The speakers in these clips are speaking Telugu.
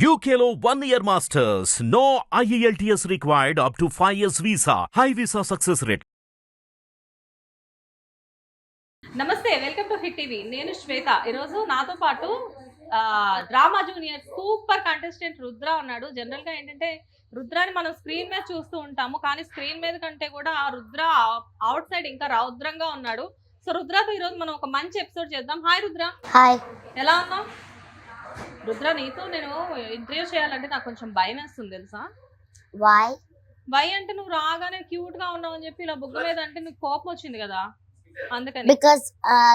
One year masters. No E IELTS required up to 5 years visa. High visa success rate. నమస్తే వెల్కమ్ టు హిట్ టీవీ. నేను శ్వేత. ఈరోజు నాతో పాటు ఆ, drama junior super contestant Rudra ఉన్నాడు. జనరల్గా ఏంటంటే రుద్రాని మనం స్క్రీన్ మీద చూస్తూ ఉంటాము. కానీ స్క్రీన్ మీద కంటే కూడా ఆ రుద్ర అవుట్ సైడ్ ఇంకా రౌద్రంగా ఉన్నాడు. సో రుద్రతో ఈరోజు మనం ఒక మంచి ఎపిసోడ్ చేద్దాం. హాయ్ రుద్ర. హాయ్ ఎలా ఉన్నావు? రుద్ర నీతో నేను ఇంటర్వ్యూ చేయాలంటే నాకు కొంచెం భయం వేస్తుంది తెలుసా? వాయ్ వై అంటే నువ్వు రాగానే క్యూట్గా ఉన్నావు అని చెప్పి ఇలా బుగ్గ మీద అంటే నీకు కోపం వచ్చింది కదా? అందుకని. బికాస్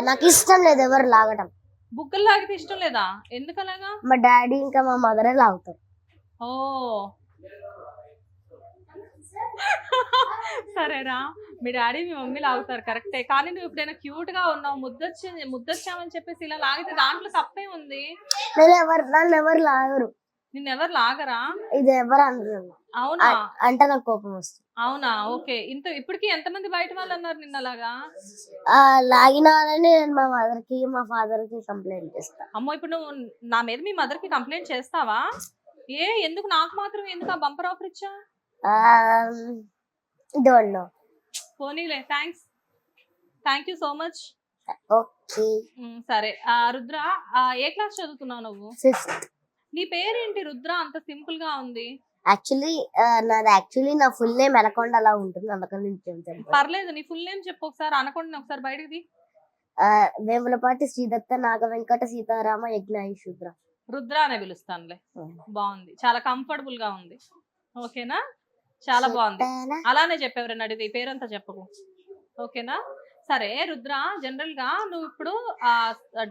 నాకు ఇష్టం లేదు ఎవరు లాగడం. బుగ్గలు లాగితే ఇష్టం లేదా? ఎందుకు అలాగా మా డాడీ ఇంకా మా మదరే లాగుతారు. ఓ. సరేరా. మీ డాడీ మీ మమ్మీ లాగుతారు కరెక్టే. కానీ నువ్వు ఎప్పుడైనా క్యూట్గా ఉన్నావు ముద్దొచ్చి ముద్దొచ్చామని చెప్పేసి ఇలా లాగితే దాంట్లో తప్పే ఉంది. ఎవరు నన్ను ఎవరు లాగరు. నిన్ను ఎవరు లాగరా? ఇది ఎవరు అవునా? అంటే నాకు కోపం వస్తుంది. అవునా? ఓకే. ఇంత ఇప్పటికి ఎంతమంది బయట వాళ్ళు అన్నారు నిన్న అలాగా? లాగిన వాళ్ళని నేను మా మదర్కి మా ఫాదర్కి కంప్లైంట్ చేస్తా. అమ్మో ఇప్పుడు నువ్వు నా మీద మీ మదర్కి కంప్లైంట్ చేస్తావా? ఏ ఎందుకు నాకు మాత్రం ఎందుకు ఆ బంపర్ ఆఫర్ ఇచ్చా? డోంట్ నో పోనీలే thanks thank you so much okay సరే. ఆ, రుద్ర ఆ, ఏ క్లాస్ చదువుతున్నావు నువ్వు? ఫిఫ్త్ నీ పేరేంటి రుద్ర? అంత సింపుల్గా ఉంది. యాక్చువల్లీ నాది యాక్చువల్లీ నా ఫుల్ నేమ్ ఎలకొండ అలా ఉంటుంది. అందుకని నేను. పర్లేదు నీ ఫుల్ నేమ్ చెప్పు ఒకసారి. అనకుండా ఒకసారి తీ. ఆ, వేములపాటి శ్రీదత్త నాగ వెంకట సీతారామ యజ్ఞాయి శుద్ర రుద్ర అనే పిలుస్తానులే. బాగుంది. చాలా కంఫర్టబుల్గా ఉంది. ఓకేనా చాలా బాగుంది. అలానే చెప్పేవారని అడిగి ఈ పేరంతా చెప్పకు. ఓకేనా? సరే రుద్ర జనరల్గా నువ్వు ఇప్పుడు ఆ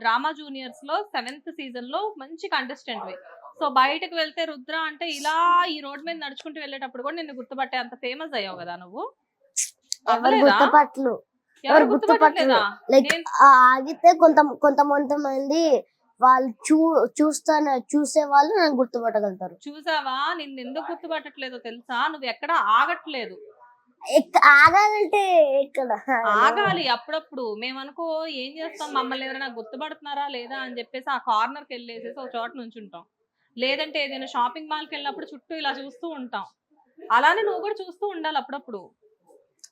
డ్రామా జూనియర్స్లో సెవెంత్ సీజన్లో మంచి కంటెస్టెంట్ సో బయటకు వెళ్తే రుద్ర అంటే ఇలా ఈ రోడ్ మీద నడుచుకుంటూ వెళ్ళేటప్పుడు కూడా నిన్ను గుర్తుపట్టే అంత ఫేమస్ అయ్యావు కదా నువ్వు? గుర్తుపట్టలేదా? ఆగితే కొంత కొంతమంది వాళ్ళు చూ చూస్తాను చూసే వాళ్ళు నన్ను గుర్తుపట్టగలుగుతారు. చూసావా? నిన్ను ఎందుకు గుర్తుపట్టట్లేదో తెలుసా? నువ్వు ఎక్కడ ఆగట్లేదు. ఆగాలంటే ఇక్కడ ఆగాలి అప్పుడప్పుడు. మేము అనుకో ఏం చేస్తాం? మమ్మల్ని ఎవరైనా గుర్తుపడుతున్నారా లేదా అని చెప్పేసి ఆ కార్నర్కి వెళ్ళేసేసి ఒక చోట నుంచుంటాం. లేదంటే ఏదైనా షాపింగ్ మాల్కి వెళ్ళినప్పుడు చుట్టూ ఇలా చూస్తూ ఉంటాం. అలానే నువ్వు కూడా చూస్తూ ఉండాలి అప్పుడప్పుడు.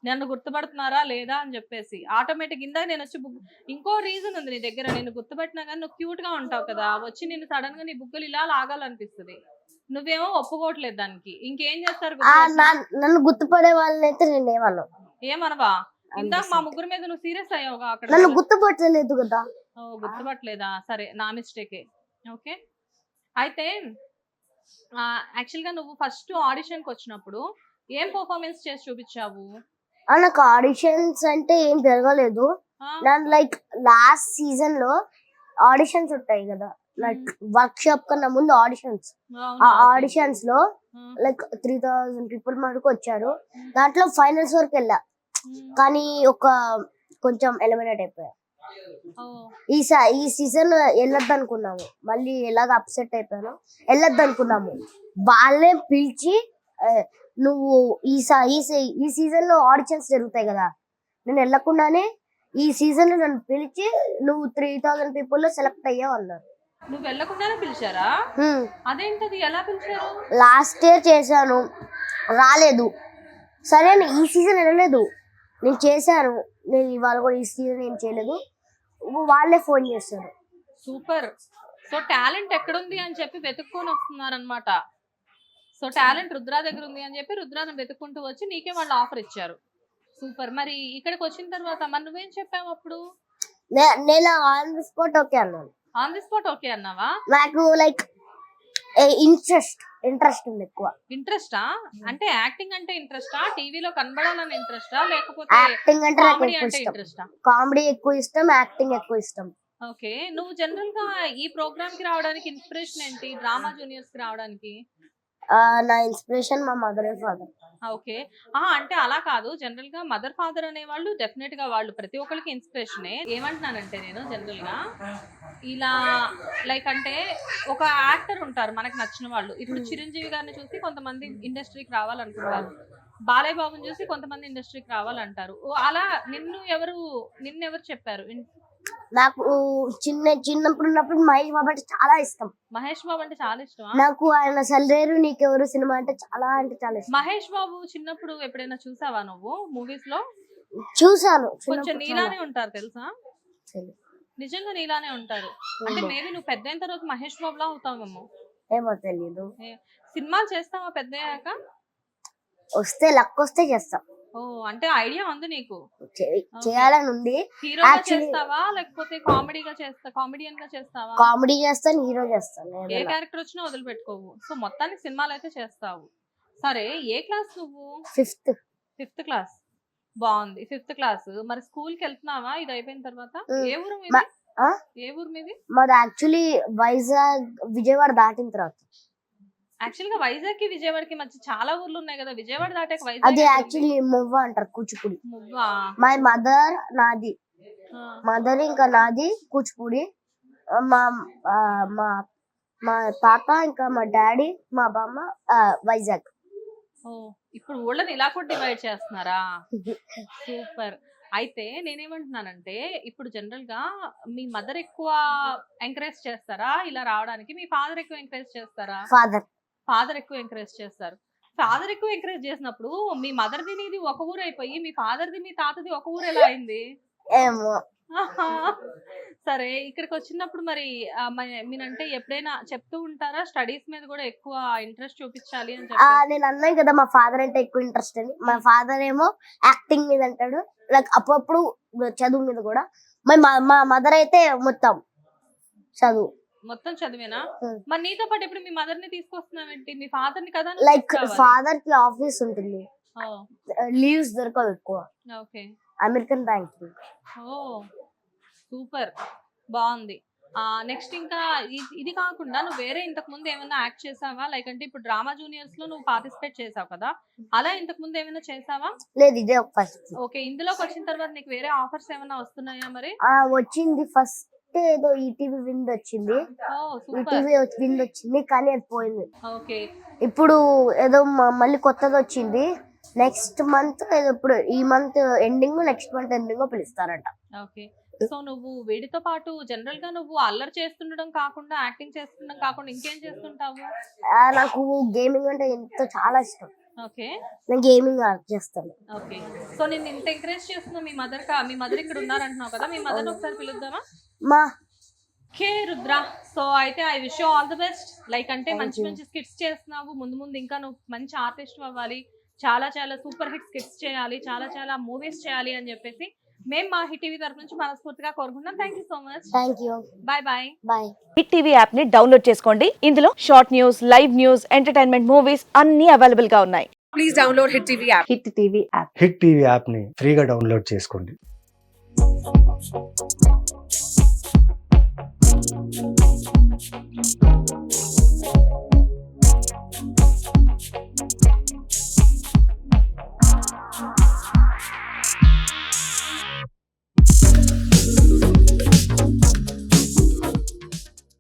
నన్ను గుర్తుపడుతున్నారా లేదా అని చెప్పేసి. ఆటోమేటిక్ ఇందాక నేను వచ్చి బుక్ ఇంకో రీజన్ ఉంది నీ దగ్గర. నేను గుర్తుపట్టినా కానీ నువ్వు క్యూట్గా ఉంటావు కదా. వచ్చి నేను సడన్గా నీ బుగ్గలు ఇలా లాగాలనిపిస్తుంది. నువ్వేమో ఒప్పుకోవట్లేదు దానికి. ఇంకేం చేస్తారు నన్ను గుర్తుపడే వాళ్ళని అయితే నేను ఏమన్నా ఏమనవా ఇందాక మా ముగ్గురు మీద నువ్వు సీరియస్ అయ్యావుగా అక్కడ నన్ను గుర్తుపట్టలేదు కదా. ఓ గుర్తుపట్టలేదా? సరే నా మిస్టేకే ఓకే? అయితే యాక్చువల్గా నువ్వు ఫస్ట్ ఆడిషన్కి వచ్చినప్పుడు ఏం పర్ఫార్మెన్స్ చేసి చూపించావు? నాకు ఆడిషన్స్ అంటే ఏం జరగలేదు. నన్ను లైక్ లాస్ట్ సీజన్లో ఆడిషన్స్ ఉంటాయి కదా. లైక్ వర్క్ షాప్ కన్నా ముందు ఆడిషన్స్. ఆ. ఆడిషన్స్లో లైక్ త్రీ థౌసండ్ పీపుల్ మనకు వచ్చారు. దాంట్లో ఫైనల్స్ వరకు వెళ్ళా. కానీ ఒక కొంచెం ఎలిమినేట్ అయిపోయా. ఈ ఈ సీజన్ వెళ్ళొద్దు అనుకున్నాము మళ్ళీ ఎలాగ అప్సెట్ అయిపోయాను వెళ్ళొద్దు అనుకున్నాము వాళ్ళే పిలిచి నువ్వు ఈ సా- ఈ ఈ సీజన్లో ఆడిషన్స్ జరుగుతాయి కదా. నేను వెళ్ళకుండానే ఈ సీజన్లో నన్ను పిలిచి నువ్వు త్రీ థౌసండ్ పీపుల్లో సెలెక్ట్ అయ్యావు అన్నారు. నువ్వు వెళ్ళకుండానే పిలిచారా? అదేంటది? ఎలా పిలిచారు? లాస్ట్ ఇయర్ చేశాను. రాలేదు. సరే ఈ సీజన్ వెళ్ళలేదు. నేను చేశాను. నేను ఇవాళ కూడా ఈ సీజన్ ఏం చేయలేదు. వాళ్ళే ఫోన్ చేస్తారు సూపర్. సో టాలెంట్ ఎక్కడుంది అని చెప్పి వెతుక్కొని వస్తున్నారనమాట సో టాలెంట్ రుద్రా దగ్గర ఉంది అని చెప్పి రుద్రాను వెతుక్కుంటూ వచ్చి నీకే వాళ్ళు ఆఫర్ ఇచ్చారు. సూపర్. మరి ఇక్కడికి వచ్చిన తర్వాత మరి నువ్వేం చెప్పావు అప్పుడు? నేను ఆన్ ది స్పాట్ ఓకే అన్నాను. ఆన్ ది స్పాట్ ఓకే అన్నావా? నాకు లైక్ ఇంట్రెస్ట్ ఇంట్రెస్ట్ ఉంది ఎక్కువ. ఇంట్రెస్టా? అంటే యాక్టింగ్ అంటే ఇంట్రెస్టా? టీవీలో కనబడాలని ఇంట్రెస్టా? లేకపోతే యాక్టింగ్ అంటే నాకు ఎక్కువ ఇష్టం. ఇంట్రెస్టా? కామెడీ ఎక్కువ ఇష్టం యాక్టింగ్ ఎక్కువ ఇష్టం. ఓకే. నువ్వు జనరల్గా ఈ ప్రోగ్రామ్కి రావడానికి ఇన్స్పిరేషన్ ఏంటి? డ్రామా జూనియర్స్కి రావడానికి? నా ఇన్స్పిరేషన్ మా మదర్ అండ్ ఫాదర్ ఓకే. అంటే అలా కాదు. జనరల్గా మదర్ ఫాదర్ అనే వాళ్ళు డెఫినెట్గా వాళ్ళు ప్రతి ఒక్కరికి ఇన్స్పిరేషనే ఏమంటున్నానంటే నేను జనరల్గా ఇలా లైక్ అంటే ఒక యాక్టర్ ఉంటారు మనకు నచ్చిన వాళ్ళు. ఇప్పుడు చిరంజీవి గారిని చూసి కొంతమంది ఇండస్ట్రీకి రావాలనుకుంటారు. బాలయ్య బాబుని చూసి కొంతమంది ఇండస్ట్రీకి రావాలంటారు. అలా నిన్ను ఎవరు నిన్ను ఎవరు చెప్పారు నాకు చిన్న చిన్నప్పుడు ఉన్నప్పుడు మహేష్ బాబు అంటే చాలా ఇష్టం. మహేష్ బాబు అంటే చాలా ఇష్టమా? నాకు ఆయన సల్లేరు నీకెవరు సినిమా అంటే చాలా అంటే చాలా ఇష్టం. మహేష్ బాబు చిన్నప్పుడు ఎప్పుడైనా చూసావా నువ్వు మూవీస్లో? చూసాను కొంచెం నీలానే ఉంటారు తెలుసా. నిజంగా నీలానే ఉంటారు. అంటే. మేబీ నువ్వు పెద్ద అయిన తర్వాత మహేష్ బాబులా అవుతావేమో. ఏమో తెలీదు. సినిమాలు చేస్తావా పెద్ద అయ్యాక వస్తే లక్ వస్తే చేస్తాం. ఓ అంటే ఐడియా ఉంది నీకు? చేయాలని ఉంది హీరోగా చేస్తావా లేకపోతే కామెడీగా చేస్తా కామెడియన్గా చేస్తావా? కామెడీ చేస్తాను హీరో చేస్తాను ఏ. క్యారెక్టర్ వచ్చినా వదిలిపెట్టుకోవు. సో మొత్తానికి సినిమాలు అయితే చేస్తావు. సరే ఏ క్లాస్ నువ్వు? ఫిఫ్త్. Fifth class. బాగుంది. Fifth class. మరి స్కూల్కి వెళ్తున్నావా? ఇది అయిపోయిన తర్వాత. ఏ ఊరు మీది? ఏ ఊరు మీది? మాది యాక్చువల్లీ వైజాగ్ విజయవాడ దాటిన తర్వాత. యాక్చువల్గా వైజాగ్కి విజయవాడకి మధ్య చాలా ఊర్లు ఉన్నాయి కదా. విజయవాడ దాటాక అది వైజాగ్ యాక్చువల్లీ మువ్వ అంటారు కూచిపూడి. మువ్వా? మై మదర్ నాది. మదర్ ఇంకా నాది కూచిపూడి. మా ఆ, మా మా తాత ఇంకా మా డాడీ మా బామ్మ ఆ, వైజాగ్. ఓ ఇప్పుడు ఊళ్ళని ఇలా కూడా డివైడ్ చేస్తున్నారా? సూపర్. అయితే నేనేమంటున్నానంటే ఇప్పుడు జనరల్గా మీ మదర్ ఎక్కువ ఎంకరేజ్ చేస్తారా? ఇలా రావడానికి మీ ఫాదర్ ఎక్కువ ఎంకరేజ్ చేస్తారా? ఫాదర్. ఫాదర్ ఎక్కువ ఎంకరేజ్ చేస్తారు. ఫాదర్ ఎక్కువ ఎంకరేజ్ చేసినప్పుడు మీ మదర్ది నీది ఒక ఊరు అయిపోయి మీ ఫాదర్ది మీ తాతది ఒక ఊరు ఎలా అయింది. సరే ఇక్కడికి వచ్చినప్పుడు మరి ఆ, మ- మీరంటే ఎప్పుడైనా చెప్తూ ఉంటారా? స్టడీస్ మీద కూడా ఎక్కువ ఇంట్రెస్ట్ చూపించాలి అని చెప్పి నేను అన్నాను కదా మా ఫాదర్ అంటే ఎక్కువ ఇంట్రెస్ట్ అని. మా ఫాదర్ ఏమో యాక్టింగ్ మీద అంటాడు. లైక్ అప్పుడప్పుడు చదువు మీద కూడా. మరి మా మదర్ అయితే మొత్తం చదువు. మొత్తం చదివేనా. మరి నీతో పాటు ఇప్పుడు మీ మదర్ని తీసుకొస్తున్నావేంటి మీ ఫాదర్ని కదా లైక్ ఫాదర్కి ఆఫీస్ ఉంటుంది. లీవ్స్ దొరకవు ఎక్కువ. ఓకే. అమెరికన్ బ్యాంక్ ఓ. సూపర్. బాగుంది. ఆ నెక్స్ట్ ఇంకా ఇది కాకుండా నువ్వు వేరే ఇంతకు ముందు ఏమైనా యాక్ట్ చేసావా? లైక్ అంటే ఇప్పుడు డ్రామా జూనియర్స్లో నువ్వు పార్టిసిపేట్ చేసావు కదా? అలా ఇంతకు ముందు ఏమైనా చేసావా? లేదు ఇదే ఫస్ట్ ఓకే. ఇందులోకి వచ్చిన తర్వాత నీకు వేరే ఆఫర్స్ ఏమైనా వస్తున్నాయా మరి? వచ్చింది ఫస్ట్ ఏదో ఈటీవీ విండ్ వచ్చింది. ఓ సూపర్. ఈటీవీ విండ్ వచ్చింది కానీ అది పోయింది. ఓకే. ఇప్పుడు ఏదో మళ్ళీ కొత్తది వచ్చింది. నెక్స్ట్ మంత్ ఏదో ఇప్పుడు ఈ month ending next month ending పిలుస్తారంట. Okay. So నువ్వు వీడితో పాటు జనరల్గా నువ్వు అల్లరి చేస్తుండడం కాకుండా యాక్టింగ్ చేస్తుండడం కాకుండా ఇంకేం చేస్తుంటావు? నాకు గేమింగ్ అంటే ఎంతో చాలా ఇష్టం. నేను గేమింగ్ చేస్తాను. ఓకే. సో నేను ఇంత ఎంకరేజ్ చేస్తున్నా మీ మదర్ కా మీ మదర్ ఇక్కడ ఉన్నారంటున్నావు కదా మీ మదర్ ఒకసారి పిలుద్దామా? మా ఓకే రుద్ర. సో అయితే I wish all the best like అంటే మంచి. మంచి స్కిట్స్ చేస్తున్నావు. ముందు ముందు ఇంకా నువ్వు మంచి ఆర్టిస్ట్ అవ్వాలి. చాలా చాలా సూపర్ హిట్ స్కిట్స్ చేయాలి. చాలా చాలా మూవీస్ చేయాలి అని చెప్పేసి మేము మా హిట్ టీవీ తరఫు నుంచి మనస్ఫూర్తిగా కోరుకుంటున్నాం. Thank you so much thank you bye bye bye hit TV యాప్ని డౌన్లోడ్ చేసుకోండి. ఇందులో short news live news entertainment movies అన్ని అవైలబుల్గా ఉన్నాయి. Please download Hit TV app. Hit TV app hit TV యాప్ని ఫ్రీగా డౌన్లోడ్ చేసుకోండి.